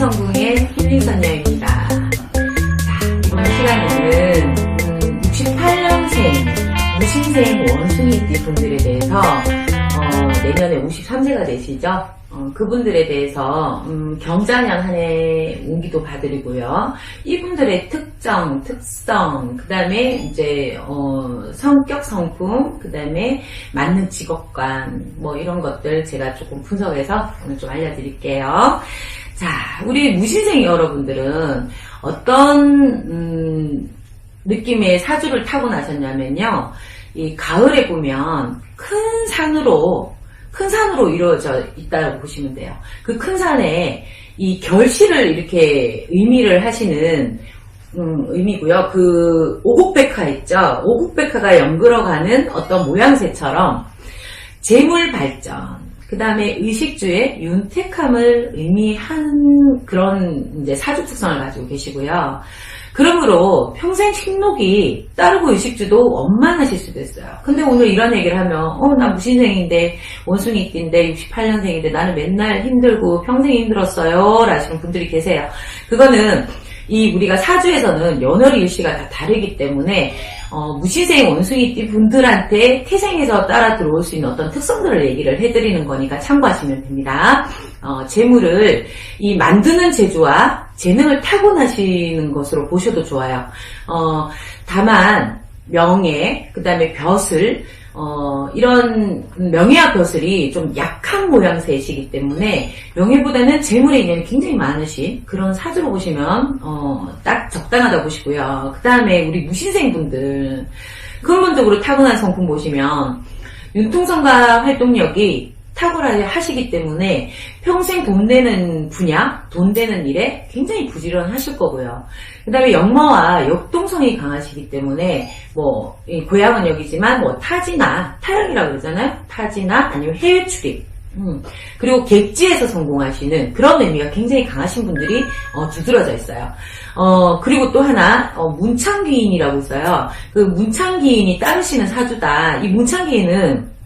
이성궁의 힐링선녀입니다. 자, 이번 시간에는 68년생 무신생 원숭이띠 분들에 대해서 어, 내년에 53세가 되시죠? 어, 그분들에 대해서 음, 경자년 한 해 운기도 봐드리고요. 이분들의 특정, 특성, 그 다음에 이제 어, 성격, 성품, 그 다음에 맞는 직업관, 뭐 이런 것들 제가 조금 분석해서 오늘 좀 알려드릴게요. 자, 우리 무신생 여러분들은 어떤 음, 느낌의 사주를 타고 나셨냐면요. 이 가을에 보면 큰 산으로 큰 산으로 이루어져 있다고 보시면 돼요. 그 큰 산에 이 결실을 이렇게 의미를 하시는 음, 의미고요. 그 오국백화 있죠. 오국백화가 연그러가는 어떤 모양새처럼 재물 발전, 그 다음에 의식주의 윤택함을 의미한 그런 이제 사주 특성을 가지고 계시고요. 그러므로 평생 식목이 따르고 의식주도 원만하실 수도 있어요. 근데 오늘 이런 얘기를 하면, 어, 나 무신생인데, 원숭이띠인데, 68년생인데, 나는 맨날 힘들고 평생 힘들었어요. 라시는 분들이 계세요. 그거는 이 우리가 사주에서는 연월이 일시가 다 다르기 때문에 어, 무신생 원숭이띠 분들한테 태생에서 따라 들어올 수 있는 어떤 특성들을 얘기를 해드리는 거니까 참고하시면 됩니다. 어, 재물을 이 만드는 재주와 재능을 타고나시는 것으로 보셔도 좋아요. 어, 다만 명예, 그 다음에 벼슬, 어, 이런 명예와 벼슬이 좀 약한 모양새이시기 때문에 명예보다는 재물의 인연이 굉장히 많으신 그런 사주로 보시면 어, 딱 적당하다 보시고요. 그 다음에 우리 무신생 분들 근본적으로 타고난 성품 보시면 윤통성과 활동력이 탁월하시기 때문에 평생 돈 되는 분야, 돈 되는 일에 굉장히 부지런하실 거고요. 그 다음에 역마와 역동성이 강하시기 때문에 뭐 고향은 여기지만 뭐 타지나 타령이라고 그러잖아요. 타지나 아니면 해외 출입 음, 그리고 객지에서 성공하시는 그런 의미가 굉장히 강하신 분들이 어, 두드러져 있어요. 어, 그리고 또 하나 어, 문창기인이라고 있어요. 그 문창기인이 따르시는 사주다. 이 문창기인은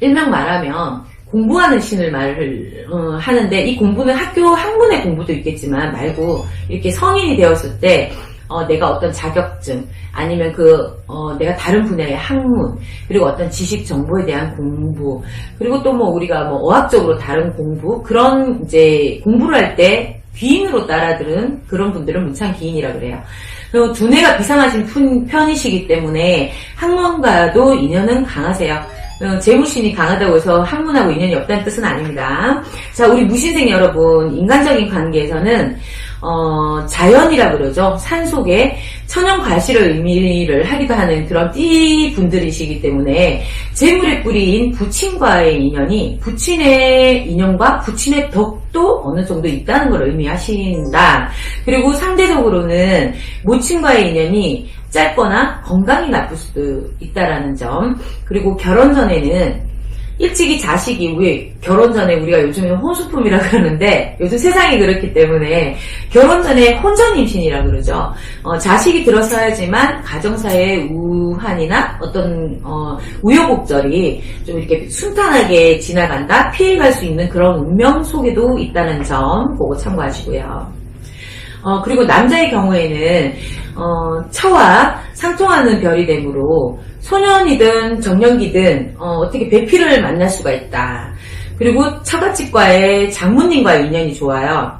일명 말하면 공부하는 신을 말을 어, 하는데 이 공부는 학교 학문의 공부도 있겠지만 말고 이렇게 성인이 되었을 때 어, 내가 어떤 자격증 아니면 그 어, 내가 다른 분야의 학문 그리고 어떤 지식 정보에 대한 공부 그리고 또 뭐 우리가 뭐 어학적으로 다른 공부 그런 이제 공부를 할때 귀인으로 따라들은 그런 분들은 문창기인이라 그래요. 그리고 두뇌가 비상하신 편이시기 때문에 학문과도 인연은 강하세요. 어, 재무신이 강하다고 해서 학문하고 인연이 없다는 뜻은 아닙니다. 자, 우리 무신생 여러분, 인간적인 관계에서는 어, 자연이라 그러죠. 산 속에 천연 과실을 의미를 하기도 하는 그런 띠 분들이시기 때문에 재물의 뿌리인 부친과의 인연이 부친의 인연과 부친의 덕도 어느 정도 있다는 걸 의미하신다. 그리고 상대적으로는 모친과의 인연이 짧거나 건강이 나쁠 수도 있다라는 점. 그리고 결혼 전에는 일찍이 자식이 왜 결혼 전에 우리가 요즘에 혼수품이라 그러는데 요즘 세상이 그렇기 때문에 결혼 전에 혼전 임신이라 그러죠. 어, 자식이 들어서야지만 가정사의 우한이나 어떤 어, 우여곡절이 좀 이렇게 순탄하게 지나간다 피해갈 수 있는 그런 운명 속에도 있다는 점 보고 참고하시고요. 어, 그리고 남자의 경우에는 어, 처와 상통하는 별이 되므로 소년이든 정년기든 어, 떻게 배필을 만날 수가 있다. 그리고 처갓집과의 장모님과의 인연이 좋아요.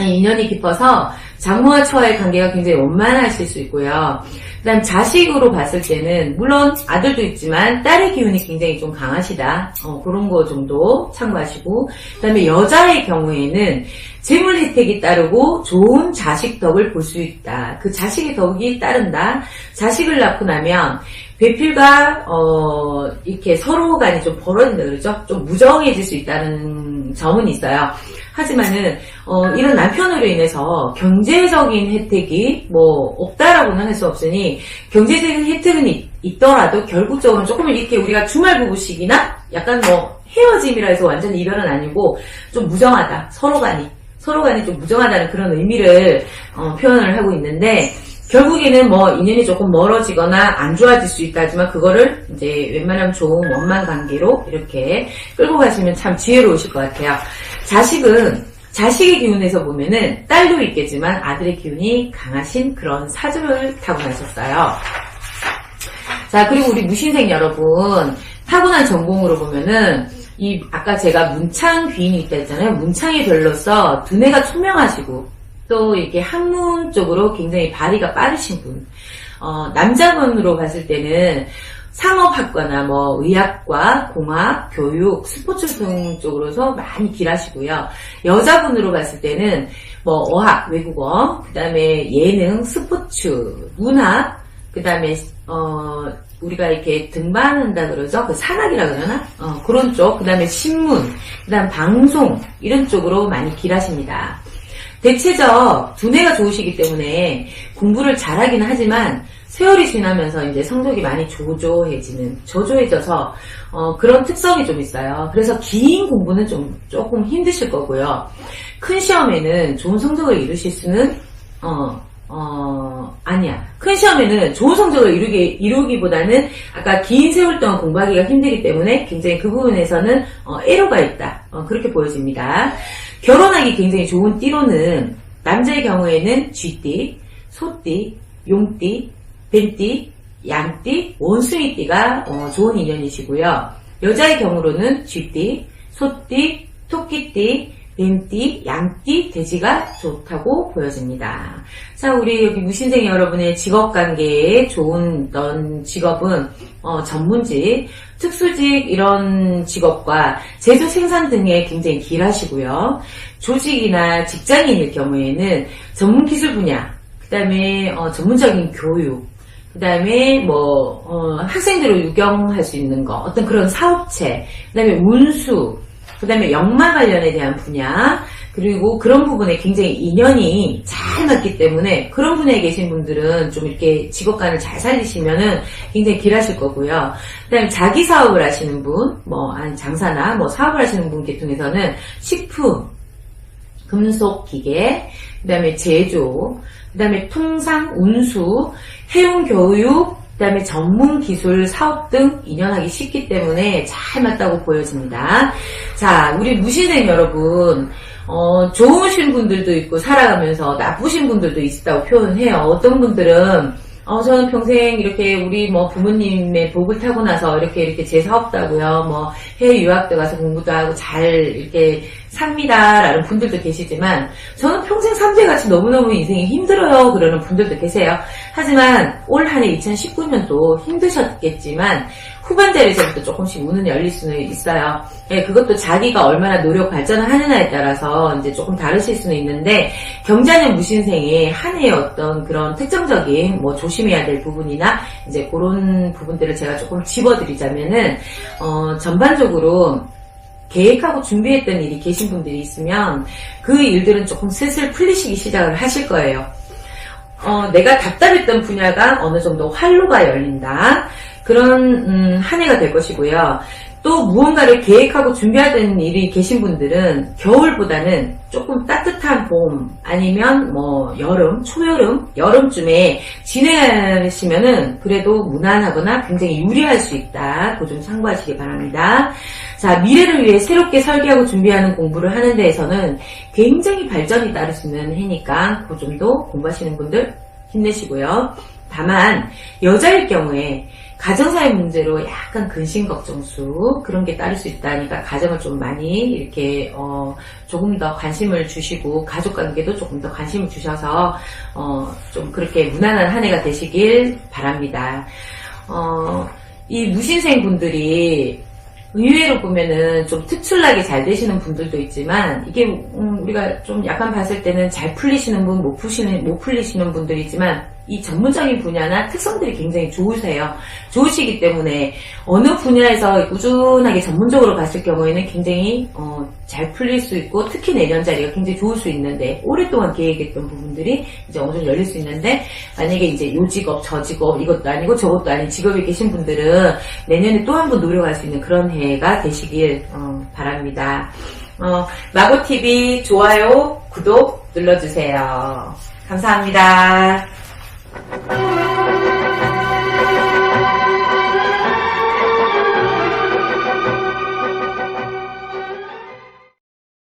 인연이 깊어서 장모와 처와의 관계가 굉장히 원만하실 수 있고요. 그 다음 자식으로 봤을 때는 물론 아들도 있지만 딸의 기운이 굉장히 좀 강하시다. 어, 그런 거 정도 참고하시고 그 다음에 여자의 경우에는 재물 혜택이 따르고 좋은 자식 덕을 볼 수 있다. 그 자식의 덕이 따른다. 자식을 낳고 나면 배필과 어, 이렇게 서로 간이 좀 벌어진다 그러죠. 좀 무정해질 수 있다는 점은 있어요. 하지만은 어, 이런 남편으로 인해서 경제적인 혜택이 뭐 없다라고는 할 수 없으니 경제적인 혜택은 있, 더라도 결국적으로 조금 이렇게 우리가 주말 부부식이나 약간 뭐 헤어짐이라 해서 완전 이별은 아니고 좀 무정하다 서로 간이 서로 간이 좀 무정하다는 그런 의미를 어, 표현을 하고 있는데 결국에는 뭐 인연이 조금 멀어지거나 안 좋아질 수 있다지만 그거를 이제 웬만하면 좋은 원만 관계로 이렇게 끌고 가시면 참 지혜로우실 것 같아요. 자식은 자식의 기운에서 보면은 딸도 있겠지만 아들의 기운이 강하신 그런 사주를 타고나셨어요. 자, 그리고 우리 무신생 여러분, 타고난 전공으로 보면은, 이, 아까 제가 문창 귀인이 있다 했잖아요. 문창의 별로서 두뇌가 초명하시고, 또 이렇게 학문 쪽으로 굉장히 발휘가 빠르신 분. 어, 남자분으로 봤을 때는 상업학과나 뭐 의학과, 공학, 교육, 스포츠 등 쪽으로서 많이 길하시고요. 여자분으로 봤을 때는 뭐 어학, 외국어, 그 다음에 예능, 스포츠, 문학, 그 다음에 어 우리가 이렇게 등반한다 그러죠 그 산악이라 그러나 어, 그런 쪽 그 다음에 신문 그 다음 방송 이런 쪽으로 많이 길하십니다 대체적 두뇌가 좋으시기 때문에 공부를 잘하긴 하지만 세월이 지나면서 이제 성적이 많이 조조해지는 저조해져서 어, 그런 특성이 좀 있어요. 그래서 긴 공부는 좀 조금 힘드실 거고요. 큰 시험에는 좋은 성적을 이루실 수는 어, 어, 아니야. 큰 시험에는 좋은 성적을 이루기, 이루기보다는 아까 긴 세월 동안 공부하기가 힘들기 때문에 굉장히 그 부분에서는 어, 애로가 있다. 어, 그렇게 보여집니다. 결혼하기 굉장히 좋은 띠로는 남자의 경우에는 쥐띠, 소띠, 용띠, 뱀띠, 양띠, 원숭이띠가 어, 좋은 인연이시고요. 여자의 경우로는 쥐띠, 소띠, 토끼띠, 뱀띠, 양띠, 돼지가 좋다고 보여집니다. 자, 우리 여기 무신생 여러분의 직업 관계에 좋은 어떤 직업은 어, 전문직, 특수직 이런 직업과 제조 생산 등에 굉장히 길하시고요. 조직이나 직장인일 경우에는 전문 기술 분야, 그 다음에 어, 전문적인 교육, 그 다음에 뭐 어, 학생들을 유경할 수 있는 거, 어떤 그런 사업체, 그 다음에 운수, 그 다음에 역마 관련에 대한 분야, 그리고 그런 부분에 굉장히 인연이 잘 맞기 때문에 그런 분야에 계신 분들은 좀 이렇게 직업관을 잘 살리시면은 굉장히 길하실 거고요. 그 다음에 자기 사업을 하시는 분, 뭐, 장사나 뭐 사업을 하시는 분 계통에서는 식품, 금속 기계, 그 다음에 제조, 그 다음에 통상, 운수, 해운 교육, 그 다음에 전문 기술 사업 등 인연하기 쉽기 때문에 잘 맞다고 보여집니다. 자, 우리 무신생 여러분, 어, 좋으신 분들도 있고 살아가면서 나쁘신 분들도 있다고 표현해요. 어떤 분들은 어, 저는 평생 이렇게 우리 뭐 부모님의 복을 타고 나서 이렇게 이렇게 제 사업도 하고요. 뭐 해외 유학도 가서 공부도 하고 잘 이렇게 삽니다 라는 분들도 계시지만 저는 평생 삼재같이 너무너무 인생이 힘들어요. 그러는 분들도 계세요. 하지만 올 한 해 2019년도 힘드셨겠지만 후반대에서부터 조금씩 문은 열릴 수는 있어요. 예, 그것도 자기가 얼마나 노력 발전을 하느냐에 따라서 이제 조금 다르실 수는 있는데 경자년 무신생의 한 해의 어떤 그런 특정적인 뭐 조심해야 될 부분이나 이제 그런 부분들을 제가 조금 집어드리자면은 어, 전반적으로 계획하고 준비했던 일이 계신 분들이 있으면 그 일들은 조금 슬슬 풀리시기 시작을 하실 거예요. 어, 내가 답답했던 분야가 어느 정도 활로가 열린다. 그런 음, 한 해가 될 것이고요. 또 무언가를 계획하고 준비하던 일이 계신 분들은 겨울보다는 조금 따뜻한 봄 아니면 뭐 여름, 초여름, 여름쯤에 지내시면은 그래도 무난하거나 굉장히 유리할 수 있다. 그 좀 참고하시기 바랍니다. 자, 미래를 위해 새롭게 설계하고 준비하는 공부를 하는 데에서는 굉장히 발전이 따를 수 있는 해니까 그 정도 공부하시는 분들 힘내시고요. 다만 여자일 경우에 가정사의 문제로 약간 근심 걱정수 그런 게 따를 수 있다니까 가정을 좀 많이 이렇게 어 조금 더 관심을 주시고 가족 관계도 조금 더 관심을 주셔서 어 좀 그렇게 무난한 한 해가 되시길 바랍니다. 어 이 무신생 분들이 의외로 보면은 좀 특출나게 잘 되시는 분들도 있지만 이게 음, 우리가 좀 약간 봤을 때는 잘 풀리시는 분, 못 푸시는 못 풀리시는 분들이 있지만 이 전문적인 분야나 특성들이 굉장히 좋으세요. 좋으시기 때문에 어느 분야에서 꾸준하게 전문적으로 갔을 경우에는 굉장히 어, 잘 풀릴 수 있고 특히 내년 자리가 굉장히 좋을 수 있는데 오랫동안 계획했던 부분들이 이제 어느 정도 열릴 수 있는데 만약에 이제 요 직업 저 직업 이것도 아니고 저것도 아닌 직업에 계신 분들은 내년에 또 한 번 노력할 수 있는 그런 해가 되시길 어, 바랍니다. 어, 마고TV 좋아요 구독 눌러주세요. 감사합니다.